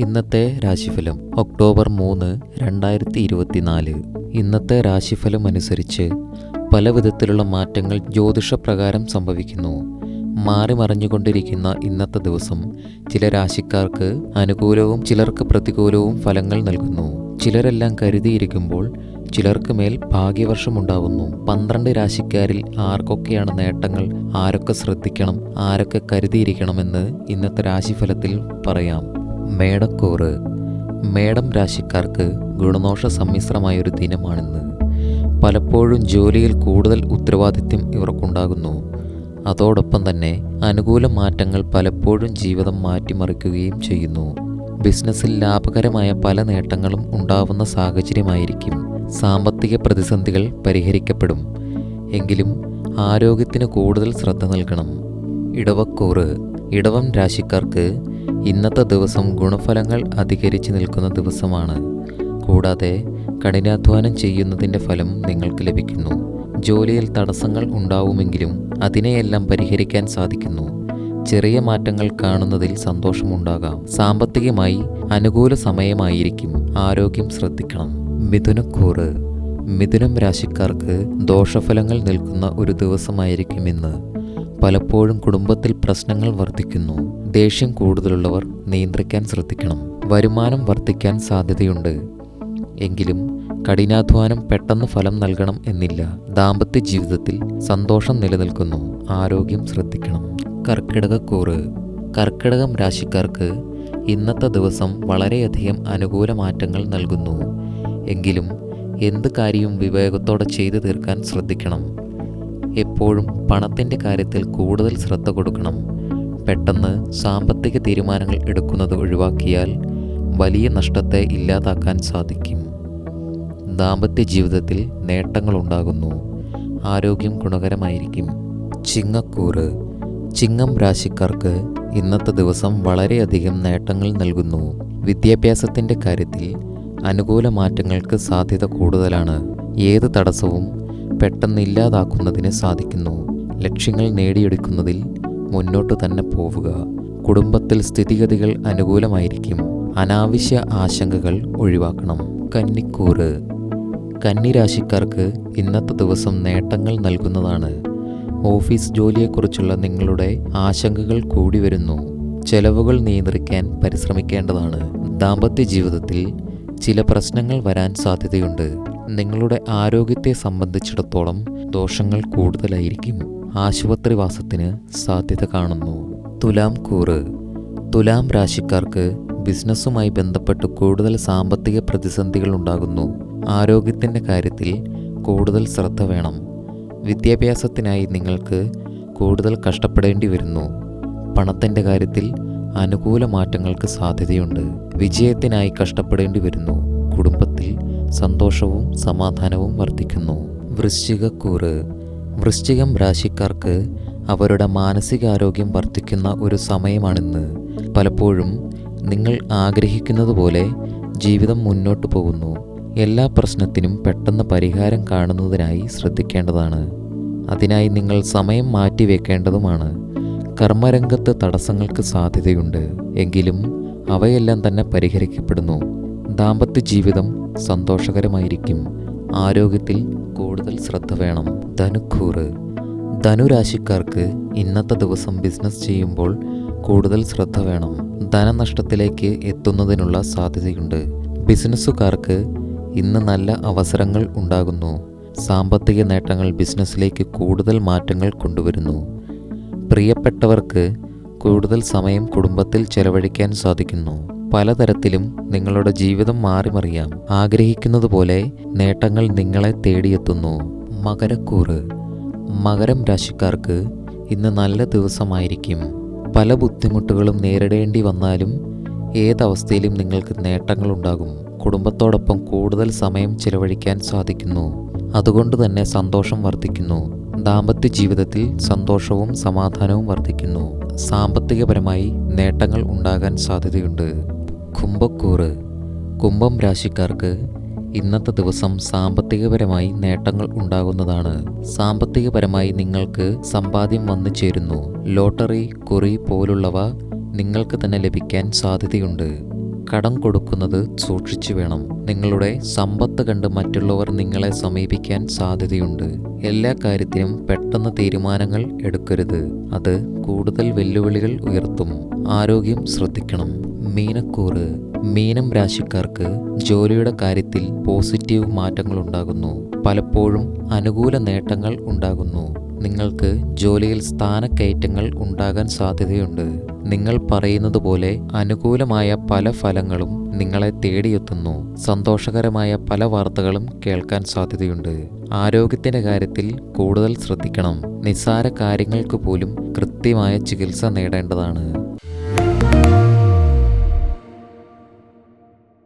ഇന്നത്തെ രാശിഫലം ഒക്ടോബർ മൂന്ന് രണ്ടായിരത്തി ഇരുപത്തിനാല് ഇന്നത്തെ രാശിഫലം അനുസരിച്ച് പല വിധത്തിലുള്ള മാറ്റങ്ങൾ ജ്യോതിഷപ്രകാരം സംഭവിക്കുന്നു. മാറി മറിഞ്ഞുകൊണ്ടിരിക്കുന്ന ഇന്നത്തെ ദിവസം ചില രാശിക്കാർക്ക് അനുകൂലവും ചിലർക്ക് പ്രതികൂലവും ഫലങ്ങൾ നൽകുന്നു. ചിലരെല്ലാം കരുതിയിരിക്കുമ്പോൾ ചിലർക്ക് മേൽ ഭാഗ്യവർഷമുണ്ടാവുന്നു പന്ത്രണ്ട് രാശിക്കാരിൽ ആർക്കൊക്കെയാണ് നേട്ടങ്ങൾ? ആരൊക്കെ ശ്രദ്ധിക്കണം? ആരൊക്കെ കരുതിയിരിക്കണമെന്ന് ഇന്നത്തെ രാശിഫലത്തിൽ പറയാം. മേടക്കൂറ്. മേടം രാശിക്കാർക്ക് ഗുണദോഷ സമ്മിശ്രമായൊരു ദിനമാണെന്ന്. പലപ്പോഴും ജോലിയിൽ കൂടുതൽ ഉത്തരവാദിത്യം ഇവർക്കുണ്ടാകുന്നു. അതോടൊപ്പം തന്നെ അനുകൂല മാറ്റങ്ങൾ പലപ്പോഴും ജീവിതം മാറ്റിമറിക്കുകയും ചെയ്യുന്നു. ബിസിനസ്സിൽ ലാഭകരമായ പല നേട്ടങ്ങളും ഉണ്ടാവുന്ന സാഹചര്യമായിരിക്കും. സാമ്പത്തിക പ്രതിസന്ധികൾ പരിഹരിക്കപ്പെടും. എങ്കിലും ആരോഗ്യത്തിന് കൂടുതൽ ശ്രദ്ധ നൽകണം. ഇടവക്കൂറ്. ഇടവം രാശിക്കാർക്ക് ഇന്നത്തെ ദിവസം ഗുണഫലങ്ങൾ അധികരിച്ചു നിൽക്കുന്ന ദിവസമാണ്. കൂടാതെ കഠിനാധ്വാനം ചെയ്യുന്നതിന്റെ ഫലം നിങ്ങൾക്ക് ലഭിക്കുന്നു. ജോലിയിൽ തടസ്സങ്ങൾ ഉണ്ടാവുമെങ്കിലും അതിനെയെല്ലാം പരിഹരിക്കാൻ സാധിക്കുന്നു. ചെറിയ മാറ്റങ്ങൾ കാണുന്നതിൽ സന്തോഷമുണ്ടാകാം. സാമ്പത്തികമായി അനുകൂല സമയമായിരിക്കും. ആരോഗ്യം ശ്രദ്ധിക്കണം. മിഥുനക്കൂറ്. മിഥുനം രാശിക്കാർക്ക് ദോഷഫലങ്ങൾ നിൽക്കുന്ന ഒരു ദിവസമായിരിക്കും ഇന്ന്. പലപ്പോഴും കുടുംബത്തിൽ പ്രശ്നങ്ങൾ വർദ്ധിക്കുന്നു. ദേഷ്യം കൂടുതലുള്ളവർ നിയന്ത്രിക്കാൻ ശ്രദ്ധിക്കണം. വരുമാനം വർദ്ധിക്കാൻ സാധ്യതയുണ്ട്. എങ്കിലും കഠിനാധ്വാനം പെട്ടെന്ന് ഫലം നൽകണം എന്നില്ല. ദാമ്പത്യ ജീവിതത്തിൽ സന്തോഷം നിലനിൽക്കുന്നു. ആരോഗ്യം ശ്രദ്ധിക്കണം. കർക്കിടകക്കൂറ് കർക്കിടകം രാശിക്കാർക്ക് ഇന്നത്തെ ദിവസം വളരെയധികം അനുകൂല മാറ്റങ്ങൾ നൽകുന്നു. എങ്കിലും എന്ത് കാര്യവും വിവേകത്തോടെ ചെയ്തു തീർക്കാൻ ശ്രദ്ധിക്കണം. എപ്പോഴും പണത്തിന്റെ കാര്യത്തിൽ കൂടുതൽ ശ്രദ്ധ കൊടുക്കണം. പെട്ടെന്ന് സാമ്പത്തിക തീരുമാനങ്ങൾ എടുക്കുന്നത് ഒഴിവാക്കിയാൽ വലിയ നഷ്ടത്തെ ഇല്ലാതാക്കാൻ സാധിക്കും. ദാമ്പത്യ ജീവിതത്തിൽ നേട്ടങ്ങളുണ്ടാകുന്നു. ആരോഗ്യം ഗുണകരമായിരിക്കും. ചിങ്ങക്കൂറ്. ചിങ്ങം രാശിക്കാർക്ക് ഇന്നത്തെ ദിവസം വളരെയധികം നേട്ടങ്ങൾ നൽകുന്നു. വിദ്യാഭ്യാസത്തിന്റെ കാര്യത്തിൽ അനുകൂല മാറ്റങ്ങൾക്ക് സാധ്യത കൂടുതലാണ്. ഏത് തടസ്സവും പെട്ടെന്ന് ഇല്ലാതാക്കുന്നതിന് സാധിക്കുന്നു. ലക്ഷ്യങ്ങൾ നേടിയെടുക്കുന്നതിൽ മുന്നോട്ട് തന്നെ പോവുക. കുടുംബത്തിൽ സ്ഥിതിഗതികൾ അനുകൂലമായിരിക്കും. അനാവശ്യ ആശങ്കകൾ ഒഴിവാക്കണം. കന്നിക്കൂറ്. കന്നിരാശിക്കാർക്ക് ഇന്നത്തെ ദിവസം നേട്ടങ്ങൾ നൽകുന്നതാണ്. ഓഫീസ് ജോലിയെക്കുറിച്ചുള്ള നിങ്ങളുടെ ആശങ്കകൾ കൂടി വരുന്നു. ചെലവുകൾ നിയന്ത്രിക്കാൻ പരിശ്രമിക്കേണ്ടതാണ്. ദാമ്പത്യ ജീവിതത്തിൽ ചില പ്രശ്നങ്ങൾ വരാൻ സാധ്യതയുണ്ട്. നിങ്ങളുടെ ആരോഗ്യത്തെ സംബന്ധിച്ചിടത്തോളം ദോഷങ്ങൾ കൂടുതലായിരിക്കും. ആശുപത്രിവാസത്തിന് സാധ്യത കാണുന്നു. തുലാം കൂറ്. തുലാം രാശിക്കാർക്ക് ബിസിനസ്സുമായി ബന്ധപ്പെട്ട് കൂടുതൽ സാമ്പത്തിക പ്രതിസന്ധികൾ ഉണ്ടാകുന്നു. ആരോഗ്യത്തിന്റെ കാര്യത്തിൽ കൂടുതൽ ശ്രദ്ധ വേണം. വിദ്യാഭ്യാസത്തിനായി നിങ്ങൾക്ക് കൂടുതൽ കഷ്ടപ്പെടേണ്ടി വരുന്നു. പണത്തിന്റെ കാര്യത്തിൽ അനുകൂല മാറ്റങ്ങൾക്ക് സാധ്യതയുണ്ട്. വിജയത്തിനായി കഷ്ടപ്പെടേണ്ടി വരുന്നു. കുടുംബത്തിൽ സന്തോഷവും സമാധാനവും വർദ്ധിക്കുന്നു. വൃശ്ചികക്കൂറ് വൃശ്ചികം രാശിക്കാർക്ക് അവരുടെ മാനസികാരോഗ്യം വർദ്ധിക്കുന്ന ഒരു സമയമാണിന്ന്. പലപ്പോഴും നിങ്ങൾ ആഗ്രഹിക്കുന്നത് പോലെ ജീവിതം മുന്നോട്ട് പോകുന്നു. എല്ലാ പ്രശ്നത്തിനും പെട്ടെന്ന് പരിഹാരം കാണുന്നതിനായി ശ്രദ്ധിക്കേണ്ടതാണ്. അതിനായി നിങ്ങൾ സമയം മാറ്റിവെക്കേണ്ടതുമാണ്. കർമ്മരംഗത്ത് തടസ്സങ്ങൾക്ക് സാധ്യതയുണ്ട്. എങ്കിലും അവയെല്ലാം തന്നെ പരിഹരിക്കപ്പെടുന്നു. ദാമ്പത്യ ജീവിതം സന്തോഷകരമായിരിക്കും. ആരോഗ്യത്തിൽ കൂടുതൽ ശ്രദ്ധ വേണം. ധനുക്കൂറ്. ധനുരാശിക്കാർക്ക് ഇന്നത്തെ ദിവസം ബിസിനസ് ചെയ്യുമ്പോൾ കൂടുതൽ ശ്രദ്ധ വേണം. ധനനഷ്ടത്തിലേക്ക് എത്തുന്നതിനുള്ള സാധ്യതയുണ്ട്. ബിസിനസ്സുകാർക്ക് ഇന്ന് നല്ല അവസരങ്ങൾ ഉണ്ടാകുന്നു. സാമ്പത്തിക നേട്ടങ്ങൾ ബിസിനസ്സിലേക്ക് കൂടുതൽ മാറ്റങ്ങൾ കൊണ്ടുവരുന്നു. പ്രിയപ്പെട്ടവർക്ക് കൂടുതൽ സമയം കുടുംബത്തിൽ ചെലവഴിക്കാൻ സാധിക്കുന്നു. പലതരത്തിലും നിങ്ങളുടെ ജീവിതം മാറിമറിയാം. ആഗ്രഹിക്കുന്നത് പോലെ നേട്ടങ്ങൾ നിങ്ങളെ തേടിയെത്തുന്നു. മകരക്കൂറ്. മകരം രാശിക്കാർക്ക് ഇന്ന് നല്ല ദിവസമായിരിക്കും. പല ബുദ്ധിമുട്ടുകളും നേരിടേണ്ടി വന്നാലും ഏതവസ്ഥയിലും നിങ്ങൾക്ക് നേട്ടങ്ങളുണ്ടാകും കുടുംബത്തോടൊപ്പം കൂടുതൽ സമയം ചിലവഴിക്കാൻ സാധിക്കുന്നു. അതുകൊണ്ട് തന്നെ സന്തോഷം വർദ്ധിക്കുന്നു. ദാമ്പത്യ ജീവിതത്തിൽ സന്തോഷവും സമാധാനവും വർദ്ധിക്കുന്നു. സാമ്പത്തികപരമായി നേട്ടങ്ങൾ ഉണ്ടാകാൻ സാധ്യതയുണ്ട്. കുംഭക്കൂറ്. കുംഭം രാശിക്കാർക്ക് ഇന്നത്തെ ദിവസം സാമ്പത്തികപരമായി നേട്ടങ്ങൾ ഉണ്ടാകുന്നതാണ്. സാമ്പത്തികപരമായി നിങ്ങൾക്ക് സമ്പാദ്യം വന്നു ചേരുന്നു. ലോട്ടറി കുറി പോലുള്ളവ നിങ്ങൾക്ക് തന്നെ ലഭിക്കാൻ സാധ്യതയുണ്ട്. കടം കൊടുക്കുന്നത് സൂക്ഷിച്ചു വേണം. നിങ്ങളുടെ സമ്പത്ത് കണ്ട് മറ്റുള്ളവർ നിങ്ങളെ സമീപിക്കാൻ സാധ്യതയുണ്ട്. എല്ലാ കാര്യത്തിനും പെട്ടെന്ന് തീരുമാനങ്ങൾ എടുക്കരുത്. അത് കൂടുതൽ വെല്ലുവിളികൾ ഉയർത്തും. ആരോഗ്യം ശ്രദ്ധിക്കണം. മീനക്കൂറ് മീനം രാശിക്കാർക്ക് ജോലിയുടെ കാര്യത്തിൽ പോസിറ്റീവ് മാറ്റങ്ങൾ ഉണ്ടാകുന്നു. പലപ്പോഴും അനുകൂല നേട്ടങ്ങൾ ഉണ്ടാകുന്നു. നിങ്ങൾക്ക് ജോലിയിൽ സ്ഥാനക്കയറ്റങ്ങൾ ഉണ്ടാകാൻ സാധ്യതയുണ്ട്. നിങ്ങൾ പറയുന്നത് പോലെ അനുകൂലമായ പല ഫലങ്ങളും നിങ്ങളെ തേടിയെത്തുന്നു. സന്തോഷകരമായ പല വാർത്തകളും കേൾക്കാൻ സാധ്യതയുണ്ട്. ആരോഗ്യത്തിന്റെ കാര്യത്തിൽ കൂടുതൽ ശ്രദ്ധിക്കണം. നിസ്സാര കാര്യങ്ങൾക്ക് പോലും കൃത്യമായ ചികിത്സ നേടേണ്ടതാണ്.